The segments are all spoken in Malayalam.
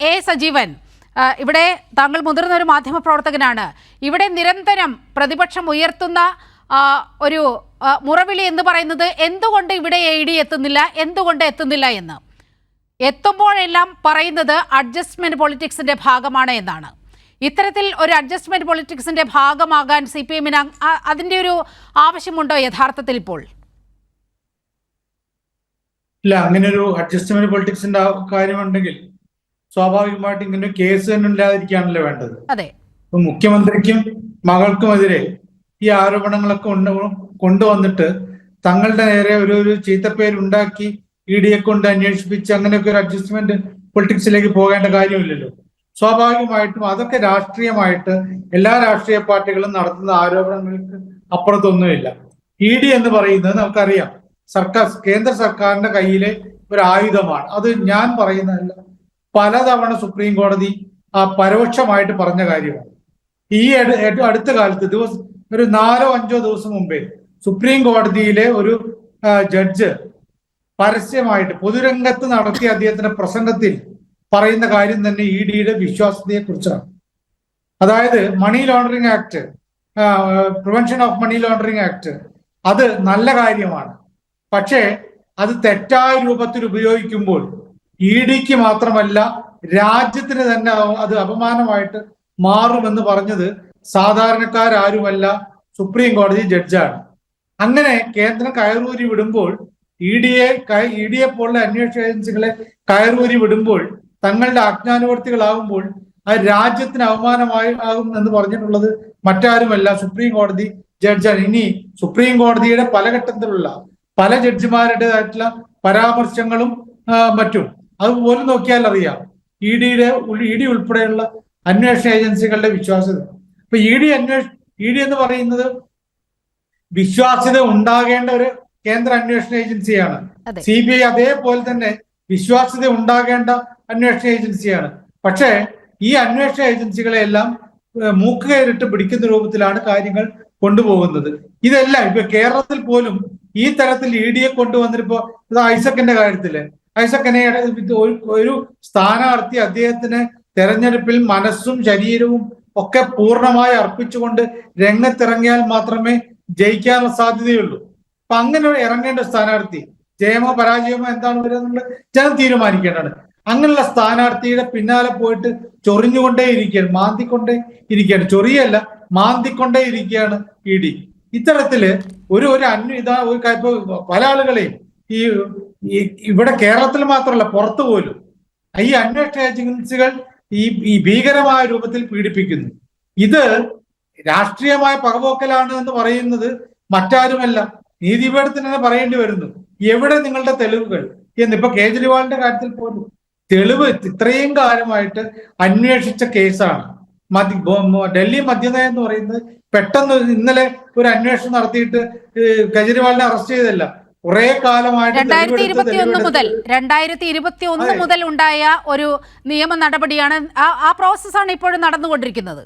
എ സജീവൻ ഇവിടെ താങ്കൾ മുതിർന്ന ഒരു മാധ്യമ പ്രവർത്തകനാണ് ഇവിടെ നിരന്തരം പ്രതിപക്ഷം ഉയർത്തുന്ന ഒരു മുറവിളി എന്ന് പറയുന്നത് എന്തുകൊണ്ട് ഇവിടെ എ ഡി എത്തുന്നില്ല എന്തുകൊണ്ട് എത്തുന്നില്ല എന്ന്. എത്തുമ്പോഴെല്ലാം പറയുന്നത് അഡ്ജസ്റ്റ്മെന്റ് പൊളിറ്റിക്സിന്റെ ഭാഗമാണ് എന്നാണ്. ഇത്തരത്തിൽ ഒരു അഡ്ജസ്റ്റ്മെന്റ് പൊളിറ്റിക്സിന്റെ ഭാഗമാകാൻ സി പി എമ്മിന് അതിന്റെ ഒരു ആവശ്യമുണ്ടോ യഥാർത്ഥത്തിൽ ഇപ്പോൾ? ഇല്ല അങ്ങനെ ഒരു അഡ്ജസ്റ്റ്മെന്റ് പൊളിറ്റിക്സിന്റെ കാര്യമുണ്ടെങ്കിൽ സ്വാഭാവികമായിട്ട് ഇങ്ങനെ കേസ് തന്നെ ഇല്ലാതിരിക്കുകയാണല്ലോ വേണ്ടത്. അതെ. ഇപ്പൊ മുഖ്യമന്ത്രിക്കും മകൾക്കുമെതിരെ ഈ ആരോപണങ്ങളൊക്കെ കൊണ്ട് കൊണ്ടുവന്നിട്ട് തങ്ങളുടെ നേരെ ഒരു ഒരു ചീത്തപ്പേര് ഉണ്ടാക്കി ഇ ഡിയെ കൊണ്ട് അന്വേഷിപ്പിച്ച് അങ്ങനെയൊക്കെ ഒരു അഡ്ജസ്റ്റ്മെന്റ് പൊളിറ്റിക്സിലേക്ക് പോകേണ്ട കാര്യമില്ലല്ലോ. സ്വാഭാവികമായിട്ടും അതൊക്കെ രാഷ്ട്രീയമായിട്ട് എല്ലാ രാഷ്ട്രീയ പാർട്ടികളും നടത്തുന്ന ആരോപണങ്ങൾക്ക് അപ്പുറത്തൊന്നുമില്ല. ഇ ഡി എന്ന് പറയുന്നത് നമുക്കറിയാം. സർക്കാർ കേന്ദ്ര സർക്കാരിന്റെ കയ്യിലെ ഒരു ആയുധമാണ്. അത് ഞാൻ പറയുന്നതല്ല. പലതവണ സുപ്രീം കോടതി ആ പരോക്ഷമായിട്ട് പറഞ്ഞ കാര്യമാണ്. ഈ അടുത്ത കാലത്ത് ദിവസം ഒരു നാലോ അഞ്ചോ ദിവസം മുമ്പേ സുപ്രീം കോടതിയിലെ ഒരു ജഡ്ജ് പരസ്യമായിട്ട് പൊതുരംഗത്ത് നടത്തിയ അദ്ദേഹത്തിന്റെ പ്രസംഗത്തിൽ പറയുന്ന കാര്യം തന്നെ ഇ ഡിയുടെ വിശ്വാസ്യതയെ കുറിച്ചാണ് അതായത് money laundering act prevention of money laundering act അത് നല്ല കാര്യമാണ്. പക്ഷേ അത് തെറ്റായ രൂപത്തിൽ ഉപയോഗിക്കുമ്പോൾ ഇ ഡിക്ക് മാത്രമല്ല രാജ്യത്തിന് തന്നെ അത് അപമാനമായിട്ട് മാറുമെന്ന് പറഞ്ഞത് സാധാരണക്കാരാരുമല്ല സുപ്രീം കോടതി ജഡ്ജാണ്. അങ്ങനെ കേന്ദ്രം കയറൂരി വിടുമ്പോൾ ഇ ഡിയെ ഇ ഡിയെ പോലുള്ള അന്വേഷണ ഏജൻസികളെ കയറൂരി വിടുമ്പോൾ തങ്ങളുടെ അജ്ഞാനവർത്തികളാകുമ്പോൾ ആ രാജ്യത്തിന് അപമാനമായി ആകും എന്ന് പറഞ്ഞിട്ടുള്ളത് മറ്റാരുമല്ല സുപ്രീം കോടതി ജഡ്ജാണ്. ഇനി സുപ്രീം കോടതിയുടെ പല ഘട്ടത്തിലുള്ള പല ജഡ്ജിമാരുടേതായിട്ടുള്ള പരാമർശങ്ങളും ആ, മറ്റും അതുപോലും നോക്കിയാൽ അറിയാം. ഇ ഡിയുടെ ഇ ഡി ഉൾപ്പെടെയുള്ള അന്വേഷണ ഏജൻസികളുടെ വിശ്വാസ്യത. ഇപ്പൊ ഇ ഡി അന്വേഷ ഇ ഡി എന്ന് പറയുന്നത് വിശ്വാസ്യത ഉണ്ടാകേണ്ട ഒരു കേന്ദ്ര അന്വേഷണ ഏജൻസിയാണ്. അതെ. സി ബി ഐ അതേപോലെ തന്നെ വിശ്വാസ്യത ഉണ്ടാകേണ്ട അന്വേഷണ ഏജൻസിയാണ്. പക്ഷേ ഈ അന്വേഷണ ഏജൻസികളെല്ലാം എല്ലാം മൂക്കുകയറിട്ട് പിടിക്കുന്ന രൂപത്തിലാണ് കാര്യങ്ങൾ കൊണ്ടുപോകുന്നത്. ഇതെല്ലാം ഇപ്പൊ കേരളത്തിൽ പോലും ഈ തരത്തിൽ ഇ ഡിയെ കൊണ്ടുവന്നിട്ടിപ്പോ ഇത് ഐസക്കിന്റെ കാര്യത്തിൽ. ഐസക്കനെ ഒരു ഒരു സ്ഥാനാർത്ഥി അദ്ദേഹത്തിന് തെരഞ്ഞെടുപ്പിൽ മനസ്സും ശരീരവും ഒക്കെ പൂർണമായി അർപ്പിച്ചുകൊണ്ട് രംഗത്തിറങ്ങിയാൽ മാത്രമേ ജയിക്കാനുള്ള സാധ്യതയുള്ളൂ. അപ്പൊ അങ്ങനെ ഇറങ്ങേണ്ട സ്ഥാനാർത്ഥി ജയമോ പരാജയമോ എന്താണ് വരുന്നത്? ജനം തീരുമാനിക്കേണ്ടതാണ്. അങ്ങനെയുള്ള സ്ഥാനാർത്ഥിയുടെ പിന്നാലെ പോയിട്ട് ചൊറിഞ്ഞുകൊണ്ടേ ഇരിക്കുകയാണ് മാന്തിക്കൊണ്ടേ ഇരിക്കുകയാണ്. ചൊറിയല്ല മാന്തിക്കൊണ്ടേ ഇരിക്കുകയാണ് ഇ ഡി. ഇത്തരത്തിൽ ഒരു ഒരു അന്വ ഇതാ ഒരു പല ആളുകളെയും ഈ ഇവിടെ കേരളത്തിൽ മാത്രമല്ല പുറത്തു പോലും. ഈ അന്വേഷണ ഏജൻസികൾ ഈ ഈ ഭീകരമായ രൂപത്തിൽ പീഡിപ്പിക്കുന്നു. ഇത് രാഷ്ട്രീയമായ പകപോക്കലാണ് എന്ന് പറയുന്നത് മറ്റാരുമല്ല. നീതിപീഠത്തിന് തന്നെ പറയേണ്ടി വരുന്നു എവിടെ നിങ്ങളുടെ തെളിവുകൾ? എന്ന് ഇപ്പൊ കേജ്രിവാളിന്റെ കാര്യത്തിൽ പോലും തെളിവ് ഇത്രയും കാലമായിട്ട് അന്വേഷിച്ച കേസാണ്. മതി ഡൽഹി മദ്യനയം എന്ന് പറയുന്നത് പെട്ടെന്ന് ഇന്നലെ ഒരു അന്വേഷണം നടത്തിയിട്ട് കെജ്രിവാളിനെ അറസ്റ്റ് ചെയ്തല്ല കുറെ കാലമായിട്ട് രണ്ടായിരത്തി ഇരുപത്തി ഒന്ന് മുതൽ രണ്ടായിരത്തി ഇരുപത്തി ഒന്ന് മുതൽ ഉണ്ടായ ഒരു നിയമ നടപടിയാണ് ആ ആ പ്രോസസ്സാണ് ഇപ്പോഴും നടന്നുകൊണ്ടിരിക്കുന്നത്.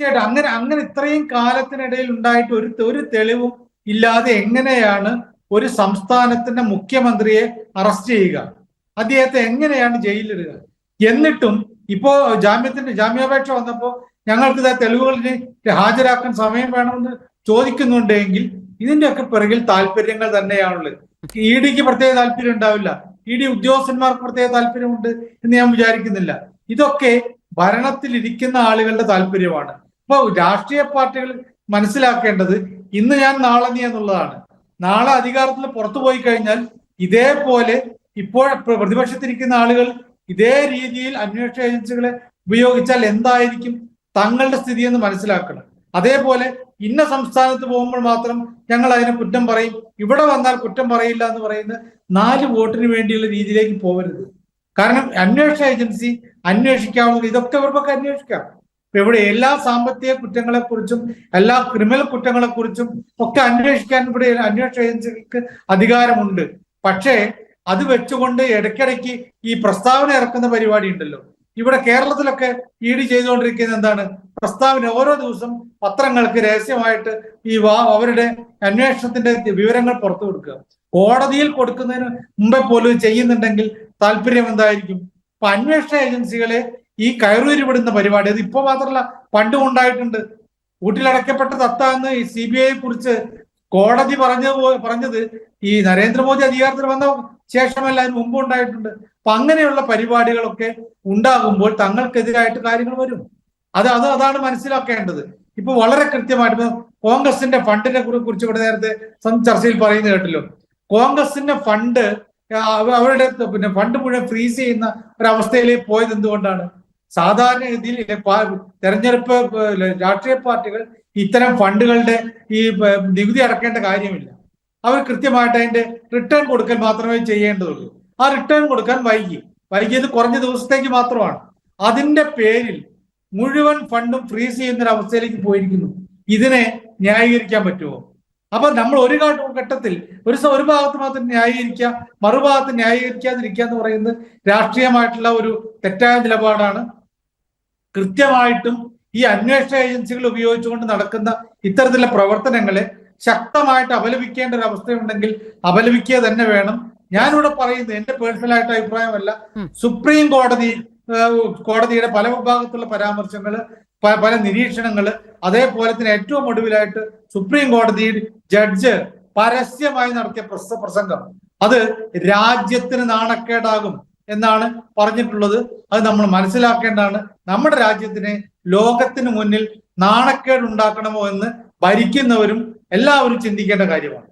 തീർച്ചയായിട്ടും. അങ്ങനെ അങ്ങനെ ഇത്രയും കാലത്തിനിടയിൽ ഉണ്ടായിട്ട് ഒരു ഒരു തെളിവും ഇല്ലാതെ എങ്ങനെയാണ് ഒരു സംസ്ഥാനത്തിന്റെ മുഖ്യമന്ത്രിയെ അറസ്റ്റ് ചെയ്യുക? അദ്ദേഹത്തെ എങ്ങനെയാണ് ജയിലിടുക എന്നിട്ടും ഇപ്പോ ജാമ്യത്തിന്റെ ജാമ്യാപേക്ഷ വന്നപ്പോ ഞങ്ങൾക്ക് ഇതാ തെളിവുകളിന് ഹാജരാക്കാൻ സമയം വേണമെന്ന് ചോദിക്കുന്നുണ്ടെങ്കിൽ ഇതിന്റെയൊക്കെ പിറകിൽ താല്പര്യങ്ങൾ തന്നെയാണുള്ളത്. ഇ ഡിക്ക് പ്രത്യേക താല്പര്യം ഉണ്ടാവില്ല. ഇ ഡി ഉദ്യോഗസ്ഥന്മാർക്ക് പ്രത്യേക താല്പര്യമുണ്ട് എന്ന് ഞാൻ വിചാരിക്കുന്നില്ല. ഇതൊക്കെ ഭരണത്തിലിരിക്കുന്ന ആളുകളുടെ താല്പര്യമാണ്. അപ്പൊ രാഷ്ട്രീയ പാർട്ടികൾ മനസ്സിലാക്കേണ്ടത് ഇന്ന് ഞാൻ നാളെ നീ എന്നുള്ളതാണ്. നാളെ അധികാരത്തിൽ പുറത്തു പോയി കഴിഞ്ഞാൽ ഇതേപോലെ ഇപ്പോൾ പ്ര- പ്രതിപക്ഷത്തിരിക്കുന്ന ആളുകൾ ഇതേ രീതിയിൽ അന്വേഷണ ഏജൻസികളെ ഉപയോഗിച്ചാൽ എന്തായിരിക്കും തങ്ങളുടെ സ്ഥിതി എന്ന് മനസ്സിലാക്കണം. അതേപോലെ ഇന്ന സംസ്ഥാനത്ത് പോകുമ്പോൾ മാത്രം ഞങ്ങൾ അതിനെ കുറ്റം പറയും. ഇവിടെ വന്നാൽ കുറ്റം പറയില്ല എന്ന് പറയുന്ന നാല് വോട്ടിന് വേണ്ടിയുള്ള രീതിയിലേക്ക് പോകരുത് കാരണം അന്വേഷണ ഏജൻസി അന്വേഷിക്കാവുന്നത് ഇതൊക്കെ ഇവർക്കൊക്കെ അന്വേഷിക്കാം. ഇവിടെ എല്ലാ സാമ്പത്തിക കുറ്റങ്ങളെക്കുറിച്ചും എല്ലാ ക്രിമിനൽ കുറ്റങ്ങളെക്കുറിച്ചും ഒക്കെ അന്വേഷിക്കാൻ ഇവിടെ അന്വേഷണ ഏജൻസികൾക്ക് അധികാരമുണ്ട്. പക്ഷേ അത് വെച്ചുകൊണ്ട് ഇടയ്ക്കിടയ്ക്ക് ഈ പ്രസ്താവന ഇറക്കുന്ന പരിപാടി ഉണ്ടല്ലോ. ഇവിടെ കേരളത്തിലൊക്കെ ഇ ഡി ചെയ്തുകൊണ്ടിരിക്കുന്നത് എന്താണ്? പ്രസ്താവന ഓരോ ദിവസം പത്രങ്ങൾക്ക് രഹസ്യമായിട്ട് ഈ വാ അവരുടെ അന്വേഷണത്തിന്റെ വിവരങ്ങൾ പുറത്തു കൊടുക്കുക. കോടതിയിൽ കൊടുക്കുന്നതിന് മുമ്പേ പോലും ചെയ്യുന്നുണ്ടെങ്കിൽ താല്പര്യം എന്തായിരിക്കും? അപ്പൊ അന്വേഷണ ഏജൻസികളെ ഈ കയറൂരി വിടുന്ന പരിപാടി അത് ഇപ്പൊ മാത്രമല്ല പണ്ടും ഉണ്ടായിട്ടുണ്ട്. കൂട്ടിലടക്കപ്പെട്ട തത്ത എന്ന് ഈ സി ബി ഐയെ കുറിച്ച് കോടതി പറഞ്ഞ പറഞ്ഞത് ഈ നരേന്ദ്രമോദി അധികാരത്തിൽ വന്ന ശേഷമല്ല അതിന് മുമ്പ് ഉണ്ടായിട്ടുണ്ട്. അപ്പൊ അങ്ങനെയുള്ള പരിപാടികളൊക്കെ ഉണ്ടാകുമ്പോൾ തങ്ങൾക്കെതിരായിട്ട് കാര്യങ്ങൾ വരും. അത് അത് അതാണ് മനസ്സിലാക്കേണ്ടത്. ഇപ്പൊ വളരെ കൃത്യമായിട്ട് കോൺഗ്രസിന്റെ ഫണ്ടിനെ കുറി- കുറിച്ച് ഇവിടെ നേരത്തെ ചർച്ചയിൽ പറയുന്നത് കേട്ടല്ലോ. കോൺഗ്രസിന്റെ ഫണ്ട് അവരുടെ പിന്നെ ഫണ്ട് മുഴുവൻ ഫ്രീസ് ചെയ്യുന്ന ഒരവസ്ഥയിലേക്ക് പോയത് എന്തുകൊണ്ടാണ്? സാധാരണ രീതിയിൽ തെരഞ്ഞെടുപ്പ് രാഷ്ട്രീയ പാർട്ടികൾ ഇത്തരം ഫണ്ടുകളുടെ ഈ നികുതി അടക്കേണ്ട കാര്യമില്ല. അവർ കൃത്യമായിട്ട് അതിന്റെ റിട്ടേൺ കൊടുക്കാൻ മാത്രമേ ചെയ്യേണ്ടതുള്ളൂ. ആ റിട്ടേൺ കൊടുക്കാൻ വൈകി. വൈകിയത് കുറഞ്ഞ ദിവസത്തേക്ക് മാത്രമാണ്. അതിന്റെ പേരിൽ മുഴുവൻ ഫണ്ടും ഫ്രീസ് ചെയ്യുന്ന ഒരു അവസ്ഥയിലേക്ക് പോയിരിക്കുന്നു. ഇതിനെ ന്യായീകരിക്കാൻ പറ്റുമോ? അപ്പൊ നമ്മൾ ഒരു ഘട്ടത്തിൽ ഒരു ഒരു ഭാഗത്ത് മാത്രം ന്യായീകരിക്കുക മറുഭാഗത്ത് ന്യായീകരിക്കാതിരിക്കുക എന്ന് പറയുന്നത് രാഷ്ട്രീയമായിട്ടുള്ള ഒരു തെറ്റായ നിലപാടാണ്. കൃത്യമായിട്ടും ഈ അന്വേഷണ ഏജൻസികൾ ഉപയോഗിച്ചുകൊണ്ട് നടക്കുന്ന ഇത്തരത്തിലുള്ള പ്രവർത്തനങ്ങളെ ശക്തമായിട്ട് അപലപിക്കേണ്ട ഒരു അവസ്ഥയുണ്ടെങ്കിൽ അപലപിക്കുക തന്നെ വേണം. ഞാനിവിടെ പറയുന്നത് എന്റെ പേഴ്സണൽ ആയിട്ട് അഭിപ്രായമല്ല സുപ്രീം കോടതി കോടതിയുടെ പല വിഭാഗത്തുള്ള പരാമർശങ്ങൾ പല നിരീക്ഷണങ്ങൾ അതേപോലെ തന്നെ ഏറ്റവും ഒടുവിലായിട്ട് സുപ്രീം കോടതി ജഡ്ജ് പരസ്യമായി നടത്തിയ പ്രസ പ്രസംഗം. അത് രാജ്യത്തിന് നാണക്കേടാകും എന്നാണ് പറഞ്ഞിട്ടുള്ളത്. അത് നമ്മൾ മനസ്സിലാക്കേണ്ടതാണ്. നമ്മുടെ രാജ്യത്തിന് ലോകത്തിന് മുന്നിൽ നാണക്കേട് ഉണ്ടാക്കണമോ എന്ന് ഭരിക്കുന്നവരും എല്ലാവരും ചിന്തിക്കേണ്ട കാര്യമാണ്.